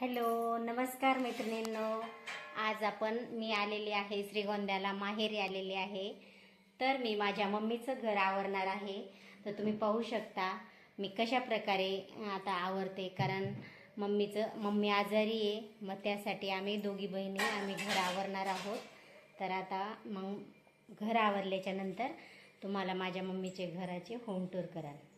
Hello नमस्कार मैत्रिणींनो. आज आपण मी आलेली आहे श्रीगोंद्याला माहेरी आलेली आहे. तर मी माझ्या मम्मीचं घर आवरणार आहे. तर तुम्ही पाहू शकता मी कशा प्रकारे आता आवरते. कारण मम्मीचं मम्मी आजारी आहे. मग त्यासाठी आम्ही दोघी बहिणी आम्ही घर आवरणार आहोत. तर आता मग घर आवरल्याच्या नंतर तुम्हाला माझ्या मम्मीचे घराचे होम टूर कराल.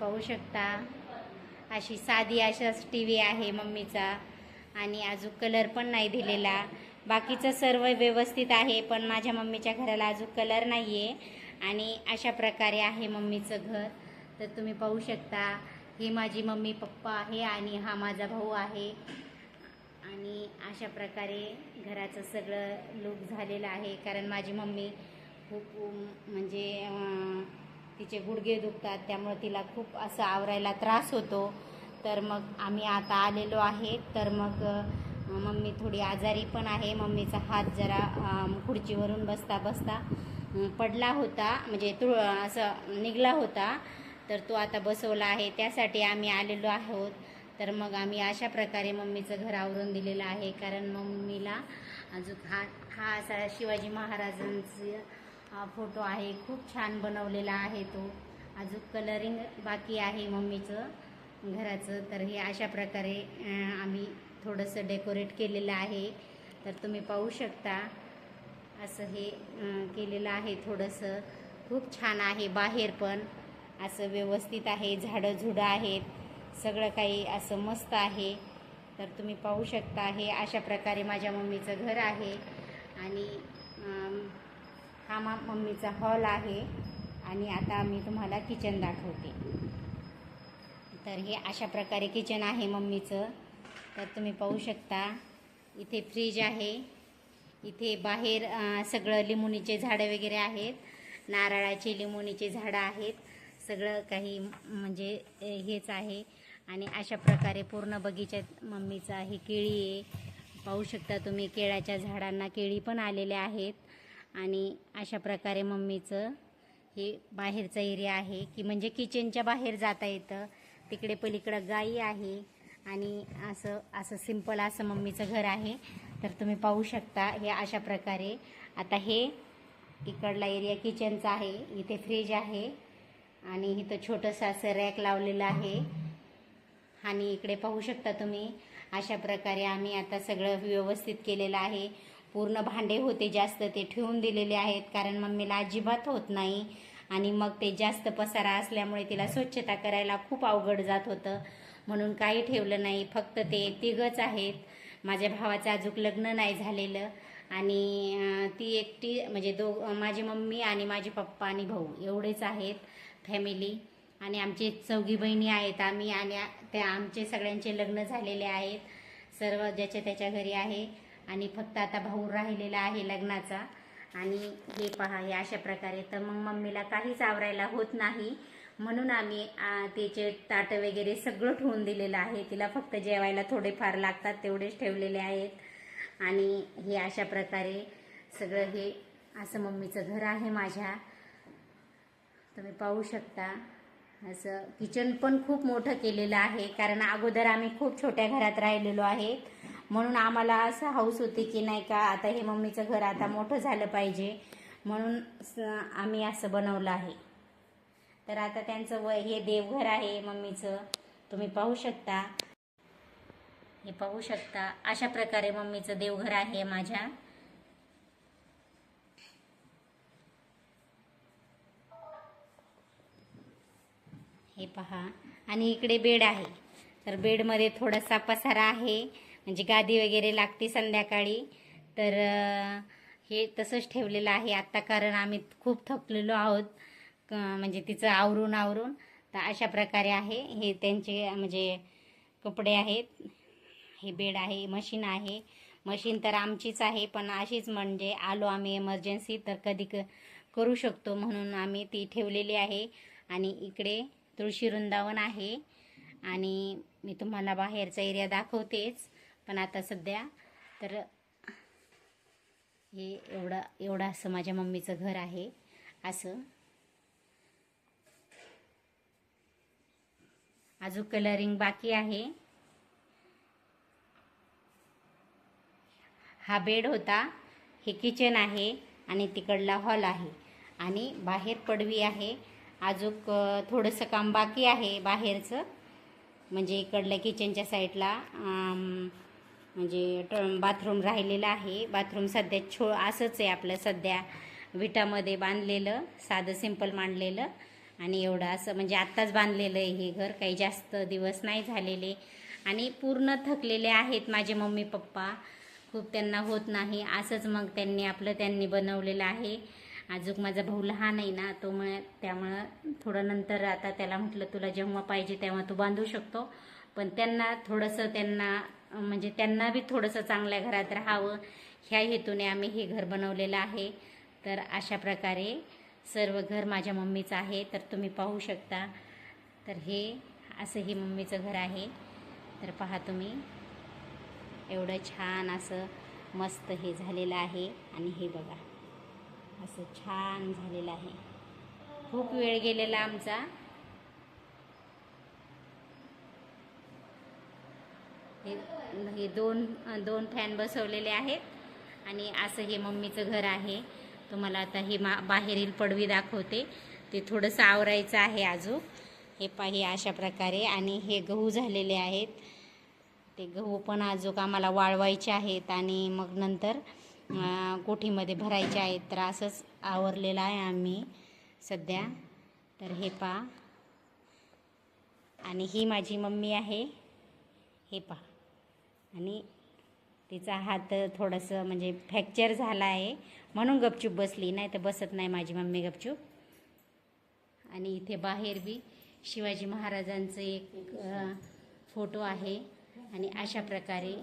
पाहू शकता. अशी साधी अशाच टी व्ही आहे मम्मीचा. आणि अजून कलर पण नाही दिलेला. बाकीचं सर्व व्यवस्थित आहे पण माझ्या मम्मीच्या घराला अजून कलर नाही आहे आणि अशा प्रकारे आहे मम्मीचं घर. तर तुम्ही पाहू शकता ही माझी मम्मी पप्पा आहे आणि हा माझा भाऊ आहे. आणि अशा प्रकारे घराचं सगळं लूक झालेलं आहे. कारण माझी मम्मी खूप म्हणजे तिचे गुडघे दुखतात त्यामुळे तिला खूप असं आवरायला त्रास होतो. तर मग आम्ही आता आलेलो आहे. तर मग मम्मी थोडी आजारी पण आहे. मम्मीचा हात जरा खुर्चीवरून बसता बसता पडला होता. म्हणजे तुळ असं निघला होता. तर तो आता बसवला आहे. त्यासाठी आम्ही आलेलो आहोत. तर मग आम्ही अशा प्रकारे मम्मीचं घर आवरून दिलेलं आहे. कारण मम्मीला अजून हा हा असा शिवाजी महाराजांचं हा फोटो आहे. खूप छान बनवलेला आहे तो. अजून कलरिंग बाकी आहे मम्मीचं घराचं. तर हे अशा प्रकारे आम्ही थोडंसं डेकोरेट केलेलं आहे. तर तुम्ही पाहू शकता असं हे केलेलं आहे थोडंसं. खूप छान आहे बाहेर पण. असं व्यवस्थित आहे. झाडं झुडं आहेत. सगळं काही असं मस्त आहे. तर तुम्ही पाहू शकता हे अशा प्रकारे माझ्या मम्मीचं घर आहे. आणि हा मा मम्मीचा हॉल आहे आणि आता मी तुम्हाला किचन दाखवते. तर हे अशा प्रकारे किचन आहे मम्मीचं. तर तुम्ही पाहू शकता इथे फ्रीज आहे. इथे बाहेर सगळं लिंबुनीचे झाडं वगैरे आहेत. नारळाचे लिंबुनीचे झाडं आहेत. सगळं काही म्हणजे हेच आहे. आणि अशा प्रकारे पूर्ण बगीच्यात मम्मीचं आहे केळी आहे. पाहू शकता तुम्ही केळाच्या झाडांना केळी पण आलेल्या आहेत. आणि अशा प्रकारे मम्मीचं हे बाहेरचा एरिया आहे की म्हणजे किचनच्या बाहेर जाता येतं. तिकडे पलीकडं गाई आहे आणि असं असं सिंपल असं मम्मीचं घर आहे. तर तुम्ही पाहू शकता हे अशा प्रकारे. आता हे इकडला एरिया किचनचा आहे इथे फ्रीज आहे आणि इथं छोटंसं असं रॅक लावलेलं आहे. आणि इकडे पाहू शकता तुम्ही अशा प्रकारे आम्ही आता सगळं व्यवस्थित केलेलं आहे. पूर्ण भांडे होते जास्त ते ठेवून दिलेले आहेत कारण मम्मीला अजिबात होत नाही. आणि मग ते जास्त पसारा असल्यामुळे तिला स्वच्छता करायला खूप अवघड जात होतं. म्हणून काही ठेवलं नाही फक्त ते तिघच आहेत. माझ्या भावाचं अजूक लग्न नाही झालेलं. आणि ती एकटी म्हणजे दो माझी मम्मी आणि माझे पप्पा आणि भाऊ एवढेच आहेत फॅमिली आणि आमचे चौघी बहिणी आहेत आम्ही आणि त्या आमचे सगळ्यांचे लग्न झालेले आहेत. सर्व ज्याच्या त्याच्या घरी आहे. आणि फक्त आता भाऊ राहिलेला आहे लग्नाचा. आणि हे पहा हे अशा प्रकारे. तर मग मम्मीला काहीच आवरायला होत नाही. म्हणून आम्ही त्याचे ताटं वगैरे सगळं ठेवून दिलेलं आहे. तिला फक्त जेवायला थोडेफार लागतात तेवढेच ठेवलेले आहेत. आणि हे अशा प्रकारे सगळं हे असं मम्मीचं घर आहे माझ्या. तुम्ही पाहू शकता. असं किचन पण खूप मोठं केलेलं आहे. कारण अगोदर आम्ही खूप छोट्या घरात राहिलेलो आहे. म्हणून आम्हाला असं हाऊस होती की नाही का आता हे मम्मीचं घर आता मोठं झालं पाहिजे. म्हणून आम्ही असं बनवलं आहे. तर आता त्यांचं वय हे देवघर आहे मम्मीचं. तुम्ही पाहू शकता. हे पाहू शकता. अशा प्रकारे मम्मीचं देवघर आहे माझ्या. हे पहा. आणि इकडे बेड आहे. तर बेडमध्ये थोडासा पसारा आहे. म्हणजे गादी वगैरे लागते संध्याकाळी. तर हे तसंच ठेवलेलं आहे आत्ता कारण आम्ही खूप थकलेलो आहोत. क- म्हणजे तिचं आवरून आवरून. तर अशा प्रकारे आहे. हे त्यांचे म्हणजे कपडे आहेत. हे बेड आहे मशीन आहे. मशीन तर आमचीच आहे पण अशीच म्हणजे आलो आम्ही इमर्जन्सी तर कधी क करू शकतो म्हणून आम्ही ती ठेवलेली आहे. आणि इकडे तुळशी वृंदावन आहे. आणि मी तुम्हाला बाहेरचा एरिया दाखवतेच. पण आता सध्या तर हे एवढं एवढं असं माझ्या मम्मीचं घर आहे असं. अजून कलरिंग बाकी आहे. हा बेड होता हे किचन आहे आणि तिकडला हॉल आहे. आणि बाहेर पडवी आहे. अजून थोडंसं काम बाकी आहे बाहेरचं. म्हणजे इकडल्या किचनच्या साईडला म्हणजे ट बाथरूम राहिलेलं आहे. बाथरूम सध्या छो असंच आहे आपलं सध्या. विटामध्ये बांधलेलं साधं सिंपल मांडलेलं आणि एवढं असं म्हणजे आत्ताच बांधलेलं आहे हे घर. काही जास्त दिवस नाही झालेले. आणि पूर्ण थकलेले आहेत माझे मम्मी पप्पा. खूप त्यांना होत नाही. असंच मग त्यांनी आपलं त्यांनी बनवलेलं आहे. अजून माझा भाऊ लहान आहे ना तो मग त्यामुळं थोडं नंतर आता त्याला म्हटलं तुला जेव्हा पाहिजे तेव्हा तू बांधू शकतो. पण त्यांना थोडंसं त्यांना म्हणजे त्यांना बी थोडंसं चांगल्या घरात राहावं. ह्या हेतूने आम्ही हे घर बनवलेलं आहे. तर अशा प्रकारे सर्व घर माझ्या मम्मीचं आहे. तर तुम्ही पाहू शकता. तर हे असं हे मम्मीचं घर आहे. तर पहा तुम्ही. एवढं छान असं मस्त हे झालेलं आहे. आणि हे बघा. असं छान झालेलं आहे. खूप वेळ गेलेला आमचा. हे हे दोन दोन फॅन बसवलेले आहेत. आणि असं हे मम्मीचं घर आहे. तुम्हाला आता हे मा बाहेरील पडवी दाखवते. ते थोडंसं आवरायचं आहे अजून हे पाही अशा प्रकारे. आणि हे गहू झालेले आहेत. ते गहू पण आजूक आम्हाला वाळवायचे आहेत. आणि मग नंतर कोठीमध्ये भरायचे आहेत. तर असंच आवरलेलं आहे आम्ही सध्या. तर हे पा आणि ही माझी मम्मी आहे. हे पा आणि तिचा हात थोडंसं म्हणजे फ्रॅक्चर झाला आहे. म्हणून गपचूप बसली नाही तर बसत नाही माझी मम्मी गपचूप. आणि इथे बाहेर बी शिवाजी महाराजांचं एक फोटो आहे. आणि अशा प्रकारे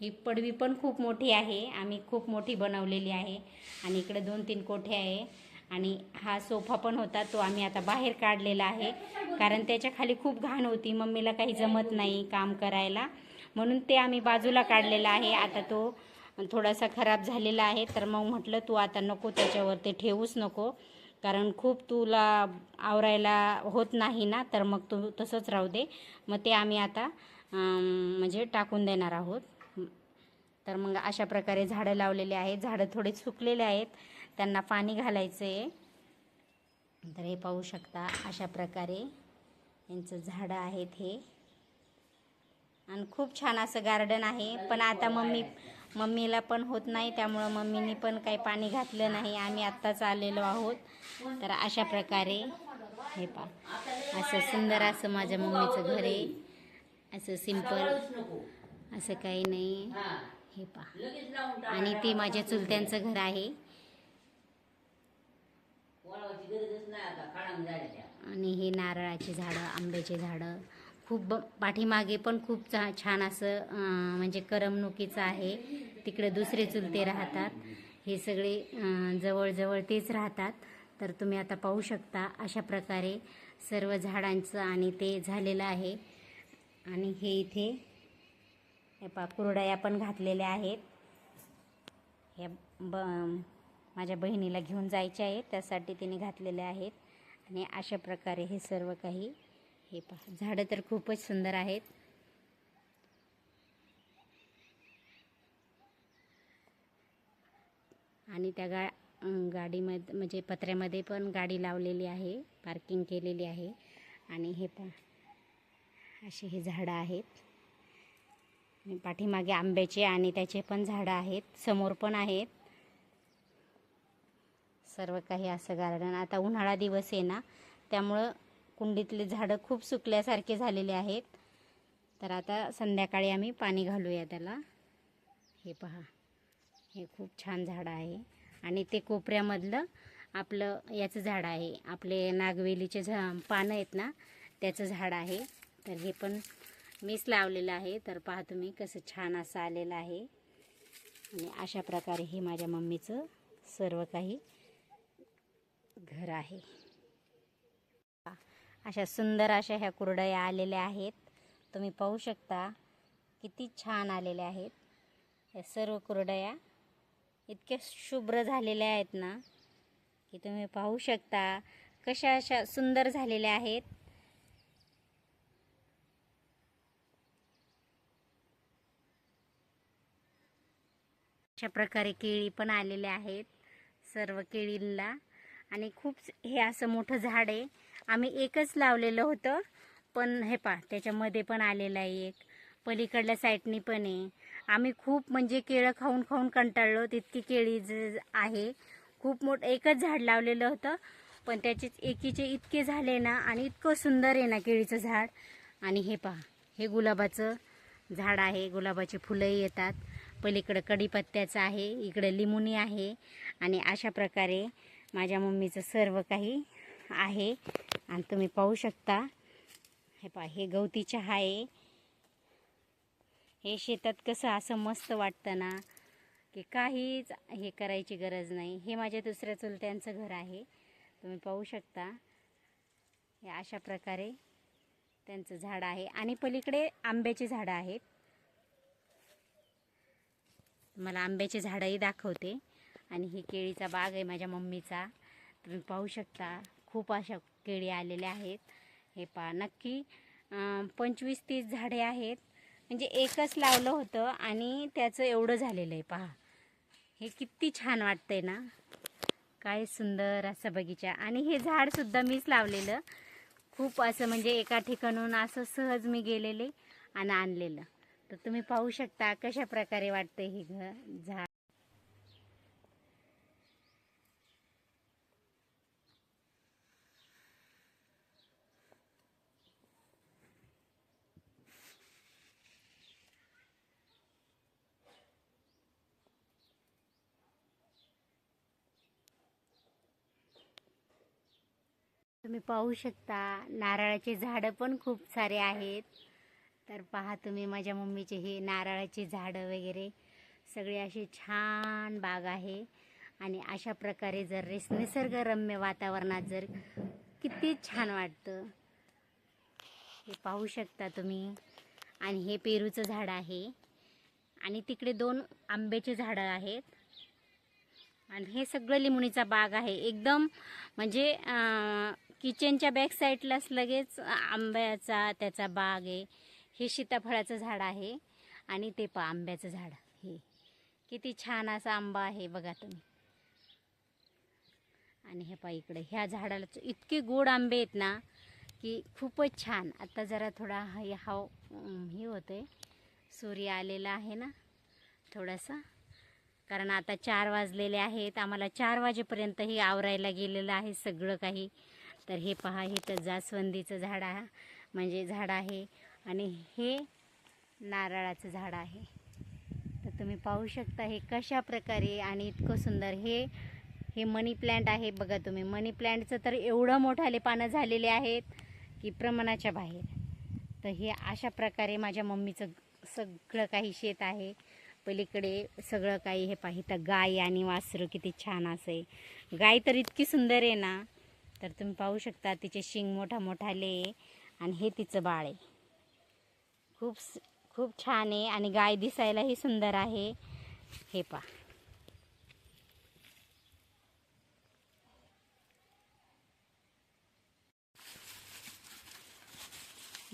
ही पडवी पण खूप मोठी आहे. आम्ही खूप मोठी बनवलेली आहे. आणि इकडे दोन तीन कोठे आहे. आणि हा सोफा पण होता तो आम्ही आता बाहेर काढलेला आहे. कारण त्याच्याखाली खूप घाण होती. मम्मीला काही जमत नाही काम करायला. म्हणून ते आम्ही बाजूला काढलेला आहे. आता तो थोडासा खराब झालेला आहे. तर मग म्हटलं तू आता नको त्याच्यावर ते ठेवूच नको. कारण खूप तुला आवरायला होत नाही ना. तर मग तू तसंच राहू दे. मग ते आम्ही आता म्हणजे टाकून देणार आहोत. तर मग अशा प्रकारे झाडं लावलेले आहेत. झाडं थोडे सुकलेले आहेत. त्यांना पाणी घालायचं आहे तर हे पाहू शकता अशा प्रकारे यांचं झाडं आहेत हे. आणि खूप छान असं गार्डन आहे. पण आता मम्मी मम्मीला पण होत नाही. त्यामुळं मम्मीने पण काही पाणी घातलं नाही. आम्ही आत्ताच आलेलो आहोत. तर अशा प्रकारे हे पा असं सुंदर असं माझ्या मम्मीचं घर आहे. असं सिंपल असं काही नाही. हे पा आणि ते माझ्या चुलत्यांचं घर आहे. आणि हे नारळाची झाडं आंब्याची झाडं. खूप ब पाठीमागे पण खूप चा छान असं म्हणजे करमणुकीचं आहे. तिकडे दुसरे चुलते राहतात. हे सगळे जवळजवळ तेच राहतात. तर तुम्ही आता पाहू शकता अशा प्रकारे सर्व झाडांचं आणि ते झालेलं आहे. आणि हे इथे पा कुरडाया पण घातलेल्या आहेत. ह्या ब माझ्या बहिणीला घेऊन जायचे आहेत. त्यासाठी तिने घातलेले आहेत. आणि अशा प्रकारे हे सर्व काही हे पहा. झाडं तर खूपच सुंदर आहेत. आणि त्या गा गाडीमध्ये म्हणजे पत्र्यामध्ये पण गाडी लावलेली आहे. पार्किंग केलेली आहे. आणि हे पहा. असे हे झाडं आहेत. पाठीमागे आंब्याचे आणि त्याचे पण झाडं आहेत. समोर पण आहेत. सर्व काही असं गार्डन आता उन्हाळा दिवस आहे ना त्यामुळं कुंडीतले झाडं खूप सुकल्यासारखे झालेले आहेत. तर आता संध्याकाळी आम्ही पाणी घालूया त्याला. हे पहा. हे खूप छान झाडं आहे. आणि ते कोपऱ्यामधलं आपलं याचं झाड आहे. आपले नागवेलीचे झा पानं आहेत ना त्याचं झाड आहे. तर हे पण मीच लावलेलं आहे. तर पहा तुम्ही कसं छान असं आलेलं आहे. आणि अशा प्रकारे हे माझ्या मम्मीचं सर्व काही घर आहे. अशा सुंदर अशा ह्या कुरडया आलेल्या आहेत. तुम्ही पाहू शकता किती छान आलेल्या आहेत. या सर्व कुरडया इतक्या शुभ्र झालेल्या आहेत ना की तुम्ही पाहू शकता कशा अशा सुंदर झालेल्या आहेत. अशा प्रकारे केळी पण आलेल्या आहेत सर्व केळींना. आणि खूप हे असं मोठं झाड आहे. आम्ही एकच लावलेलं होतं. पण हे पा त्याच्यामध्ये पण आलेलं आहे एक. पलीकडल्या साईडनी पण आहे. आम्ही खूप म्हणजे केळं खाऊन खाऊन कंटाळलो. तितकी केळी ज आहे खूप मोठं एकच झाड लावलेलं होतं. पण त्याचे एकीचे इतके झाले ना आणि इतकं सुंदर आहे ना केळीचं झाड. आणि हे पहा हे गुलाबाचं झाड आहे. गुलाबाची फुलंही येतात. पलीकडं कढीपत्त्याचं आहे इकडं लिंबुनी आहे. आणि अशा प्रकारे माझ्या मम्मीचं सर्व काही आहे. आणि तुम्ही पाहू शकता. हे पा हे गवती चहा आहे. हे शेतात कसं असं मस्त वाटतं ना की काहीच हे करायची गरज नाही. हे माझ्या दुसऱ्या चुलत्यांचं घर आहे. तुम्ही पाहू शकता. हे अशा प्रकारे त्यांचं झाड आहे. आणि पलीकडे आंब्याची झाडं आहेत. मला आंब्याची झाडंही दाखवते. आणि ही केळीचा बाग आहे माझ्या मम्मीचा. तुम्ही पाहू शकता. खूप अशा केळी आलेले आहेत. हे पहा नक्की पंचवीस तीस झाडे आहेत. म्हणजे एकच लावलं होतं आणि त्याचं एवढं झालेलं आहे पहा. हे किती छान वाटतंय ना. काय सुंदर असं बगीचा. आणि हे झाडसुद्धा मीच लावलेलं. खूप असं म्हणजे एका ठिकाणून असं सहज मी गेलेले आणि आणलेलं. तर तुम्ही पाहू शकता कशा प्रकारे वाटतं हे घ झाड. तुम्ही पाहू शकता. नारळाचे झाडं पण खूप सारे आहेत. तर पहा तुम्ही माझ्या मम्मीचे हे नारळाची झाडं वगैरे. सगळे असे छान बाग आहे. आणि अशा प्रकारे जर रेस निसर्गरम्य वातावरणात जर किती छान वाटतं. हे पाहू शकता तुम्ही. आणि हे पेरूचं झाड आहे. आणि तिकडे दोन आंब्याचे झाडं आहेत. आणि हे सगळं लिंबणीचा बाग आहे. एकदम म्हणजे किचनच्या बॅक साईडलाच लगेच आंब्याचा त्याचा बाग आहे. हे सीताफळाचं झाड आहे आणि ते पा आंब्याचं झाड हे. किती छान असा आंबा आहे बघा तुम्ही. आणि हे पा इकडे ह्या झाडाला इतके गोड आंबे आहेत ना की खूपच छान. आता जरा थोडा हे हाव हे होतं आहे सूर्य आलेला आहे ना थोडासा. कारण आता चार वाजलेले आहेत. आम्हाला चार वाजेपर्यंत हे आवरायला गेलेलं आहे सगळं काही. तर हे पहा हे तर जास्वंदीचं झाड आहे म्हणजे झाड आहे. आणि हे नारळाचं झाड आहे. तर तुम्ही पाहू शकता हे कशा प्रकारे आणि इतकं सुंदर हे हे मनी प्लॅन्ट आहे बघा तुम्ही. मनी प्लॅन्टचं तर एवढं मोठाले पानं झालेले आहेत की प्रमाणाच्या बाहेर. तर हे अशा प्रकारे माझ्या मम्मीचं सगळं काही शेत आहे. पलीकडे सगळं काही हे पाहिजे गाय आणि वासरू किती छान असे गाय तर इतकी सुंदर आहे ना. तर तुम्ही पाहू शकता तिचे शिंग मोठा मोठाले आहे आणि हे तिचं बाळ आहे. खूप खूप छान आहे आणि गाय दिसायलाही सुंदर आहे. हे पा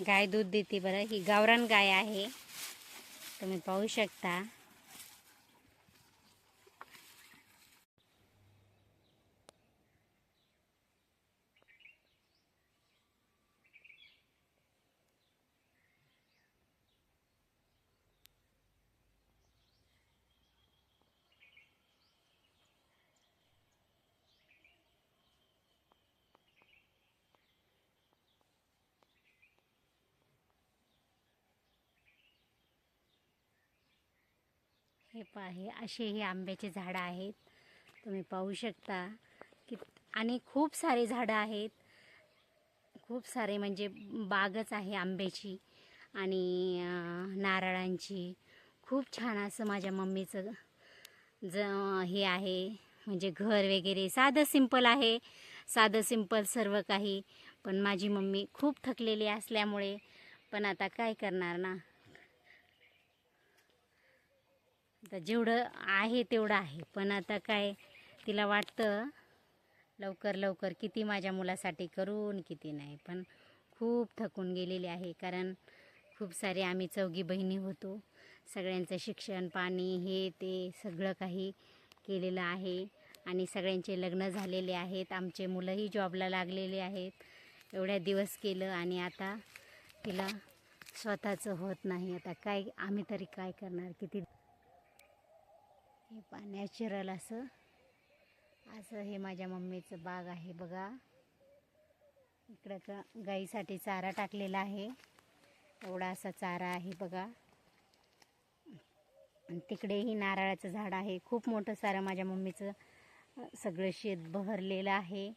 गाय दूध देते बरं. ही गावरान गाय आहे. तुम्ही पाहू शकता. रोप आहे असे हे आंब्याचे झाडं आहेत. तुम्ही पाहू शकता की आणि खूप सारे झाडं आहेत. खूप सारे म्हणजे बागच आहे आंब्याची आणि नारळांची. खूप छान असं माझ्या मम्मीचं ज हे आहे. म्हणजे घर वगैरे साधं सिंपल आहे. साधं सिंपल सर्व काही. पण माझी मम्मी खूप थकलेली असल्यामुळे पण आता काय करणार ना? आता जेवढं आहे तेवढं आहे. पण आता काय तिला वाटतं लवकर लवकर किती माझ्या मुलासाठी करून किती नाही. पण खूप थकून गेलेली आहे कारण खूप सारे आम्ही चौघी बहिणी होतो. सगळ्यांचं शिक्षण पाणी हे ते सगळं काही केलेलं आहे. आणि सगळ्यांचे लग्न झालेले आहेत. आमचे मुलंही जॉबला लागलेले आहेत. एवढ्या दिवस केलं आणि आता तिला स्वतःचं होत नाही. आता काय आम्ही तरी काय करणार? किती हे पा नॅचरल असं. असं हे माझ्या मम्मीचं बाग आहे बघा. इकडं का गाईसाठी चारा टाकलेला आहे. एवढा असा चारा आहे बघा. आणि तिकडेही नारळाचं झाड आहे. खूप मोठं सारं माझ्या मम्मीचं सगळं शेत बहरलेलं आहे.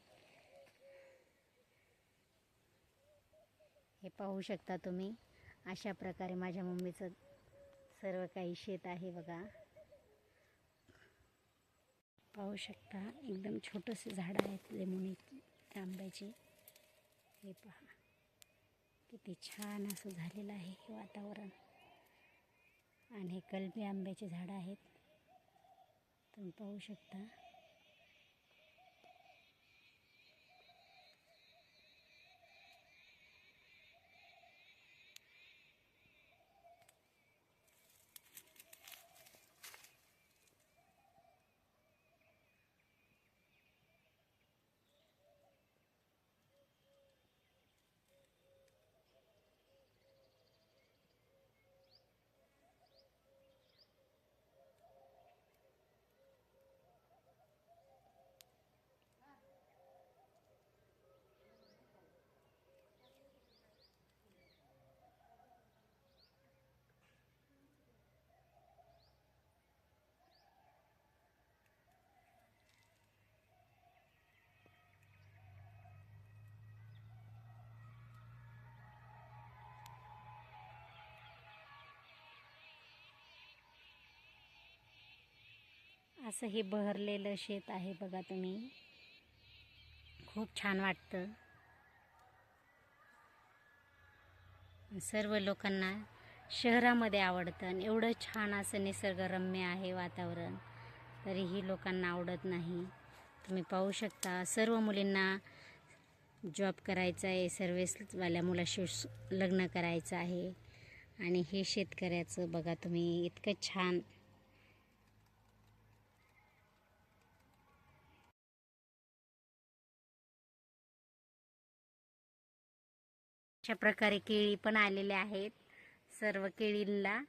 हे पाहू शकता तुम्ही. अशा प्रकारे माझ्या मम्मीचं सर्व काही शेत आहे बघा. पाहू शकता. एकदम छोटंसं झाडं आहेत लेमोनी आंब्याचे हे पहा. किती छान असं झालेलं आहे हे वातावरण. आणि हे कलमी आंब्याचे झाडं आहेत. तुम्ही पाहू शकता. असं हे बहरलेलं शेत आहे बघा तुम्ही. खूप छान वाटतं. सर्व लोकांना शहरामध्ये आवडतं आणि एवढं छान असं निसर्गरम्य आहे वातावरण तरीही लोकांना आवडत नाही. तुम्ही पाहू शकता सर्व मुलींना जॉब करायचा आहे सर्व्हिसवाल्या मुलाशी लग्न करायचं आहे. आणि हे शेतकऱ्याचं बघा तुम्ही इतकं छान अशा प्रकारे केळी पण आलेले आहेत सर्व केळींना.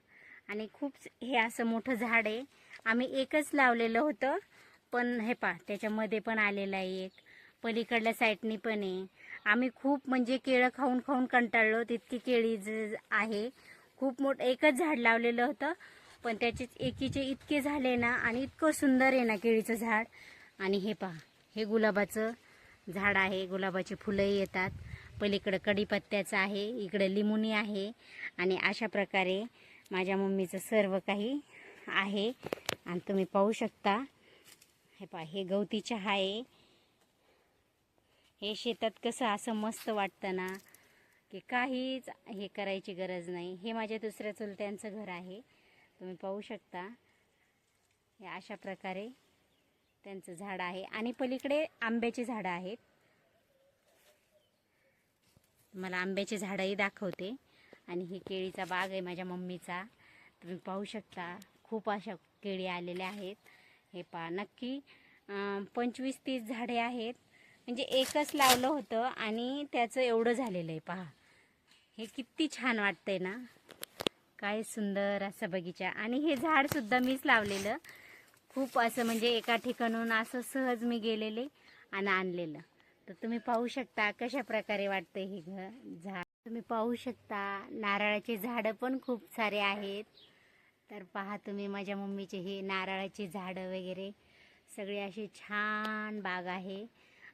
आणि खूप हे असं मोठं झाड आहे. आम्ही एकच लावलेलं होतं पण हे पा त्याच्यामध्ये पण आलेलं आहे एक. पलीकडल्या साईडनी पण आहे. आम्ही खूप म्हणजे केळं खाऊन खाऊन कंटाळलो तितकी केळी ज आहे. खूप मोठं एकच झाड लावलेलं होतं पण त्याचे एकीचे इतके झाले ना आणि इतकं सुंदर आहे ना केळीचं झाड. आणि हे पहा हे गुलाबाचं झाड आहे. गुलाबाची फुलंही येतात. पलीकडं कढीपत्त्याचं आहे इकडं लिमुनी आहे आणि अशा प्रकारे माझ्या मम्मीचं सर्व काही आहे. आणि तुम्ही पाहू शकता. हे पा हे गवती चहा आहे. हे शेतात कसं असं मस्त वाटतं ना की काहीच हे करायची गरज नाही. हे माझ्या दुसऱ्या चुलत्यांचं घर आहे. तुम्ही पाहू शकता. हे अशा प्रकारे त्यांचं झाड आहे. आणि पलीकडे आंब्याची झाडं आहेत. मला आंब्याची झाडंही दाखवते. आणि ही केळीचा बाग आहे माझ्या मम्मीचा. तुम्ही पाहू शकता खूप अशा केळी आलेल्या आहेत. हे पहा नक्की पंचवीस तीस झाडे आहेत. म्हणजे एकच लावलं होतं आणि त्याचं एवढं झालेलं आहे पहा. हे किती छान वाटतंय ना. काय सुंदर असं बगीचा. आणि हे झाडसुद्धा मीच लावलेलं. खूप असं म्हणजे एका ठिकाणून असं सहज मी गेलेले आणि आणलेलं. तर तुम्ही पाहू शकता कशा प्रकारे वाटतं हे घ झाड. तुम्ही पाहू शकता नारळाची झाडं पण खूप सारे आहेत. तर पहा तुम्ही माझ्या मम्मीचे हे नारळाची झाडं वगैरे. सगळे असे छान बाग आहे.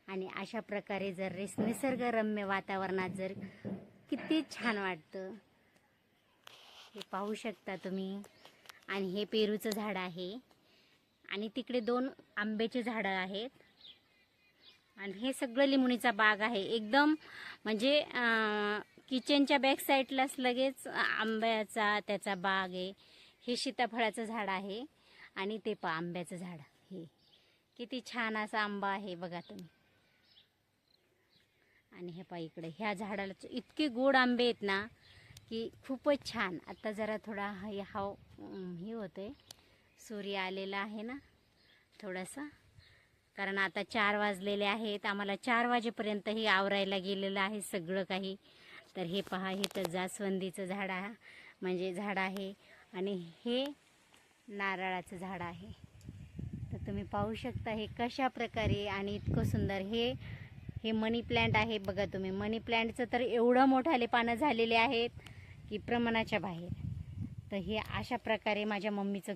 आणि अशा प्रकारे जर रेस निसर्गरम्य वातावरणात जर किती छान वाटतं. हे पाहू शकता तुम्ही. आणि हे पेरूचं झाड आहे. आणि तिकडे दोन आंब्याचे झाडं आहेत. आणि हे सगळं लिंबणीचा बाग आहे. एकदम म्हणजे किचनच्या बॅक साईडलाच लगेच आंब्याचा त्याचा बाग आहे. हे सीताफळाचं झाड आहे आणि ते पा आंब्याचं झाड. हे किती छान असा आंबा आहे बघा तुम्ही. आणि हे पा इकडे ह्या झाडाला इतके गोड आंबे आहेत ना की खूपच छान. आता जरा थोडा हे हाव अं, हे होतंय. सूर्य आलेला आहे ना थोडासा. कारण आता चार वाजलेले आहेत. आम्हाला चार वाजेपर्यंतही आवरायला गेलेलं आहे सगळं काही. तर हे पहा हे तर जास्वंदीचं झाड आहे. म्हणजे झाड आहे. आणि हे नारळाचं झाड आहे. तर तुम्ही पाहू शकता हे कशा प्रकारे आणि इतकं सुंदर हे हे मनी प्लॅन्ट आहे. बघा तुम्ही मनी प्लॅन्टचं तर एवढं मोठाले पानं झालेले आहेत की प्रमाणाच्या बाहेर. तर हे अशा प्रकारे माझ्या मम्मीचं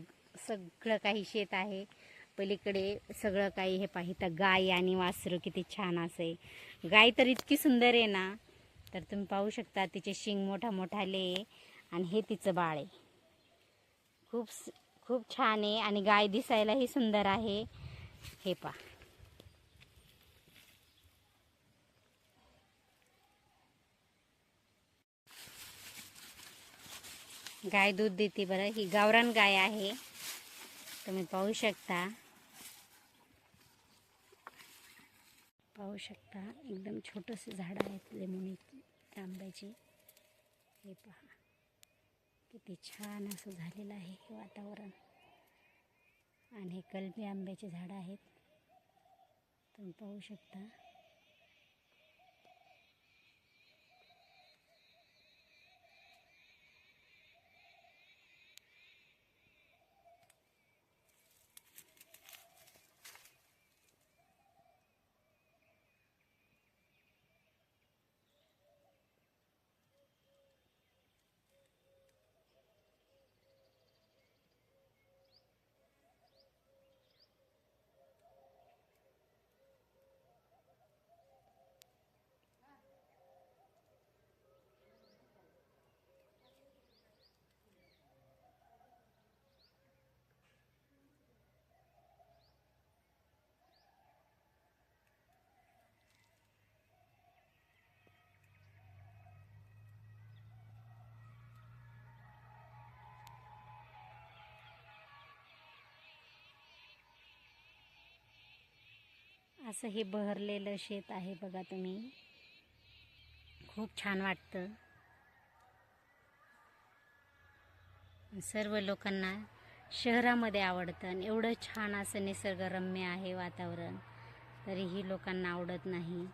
सगळं काही शेत आहे. पलीकडे सगळं काही हे पाहिता गाय आणि वासरू किती छान असे. गाय तर इतकी सुंदर आहे ना तर तुम्ही पाहू शकता तिचे शिंग मोठा मोठाले आहे आणि हे तिचं बाळ आहे. खूप खूप छान आहे आणि गाय दिसायलाही सुंदर आहे. हे पा गाय दूध देते बरं. ही गावरान गाय आहे. तुम्ही पाहू शकता. पाहू शकता. एकदम छोटंसं झाड आहेत लेमोनी आंब्याची हे पहा. किती छान असं झालेलं आहे हे वातावरण. आणि हे कलमी आंब्याचे झाडं आहेत. तुम्ही पाहू शकता. असं हे बहरलेलं शेत आहे बघा तुम्ही. खूप छान वाटतं. सर्व लोकांना शहरामध्ये आवडतं आणि एवढं छान असं निसर्गरम्य आहे वातावरण तरीही लोकांना आवडत नाही.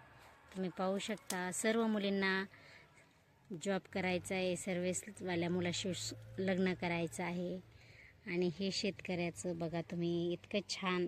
तुम्ही पाहू शकता सर्व मुलींना जॉब करायचा आहे सर्व्हिसवाल्या मुलाशी लग्न करायचं आहे. आणि हे शेतकऱ्याचं बघा तुम्ही इतकं छान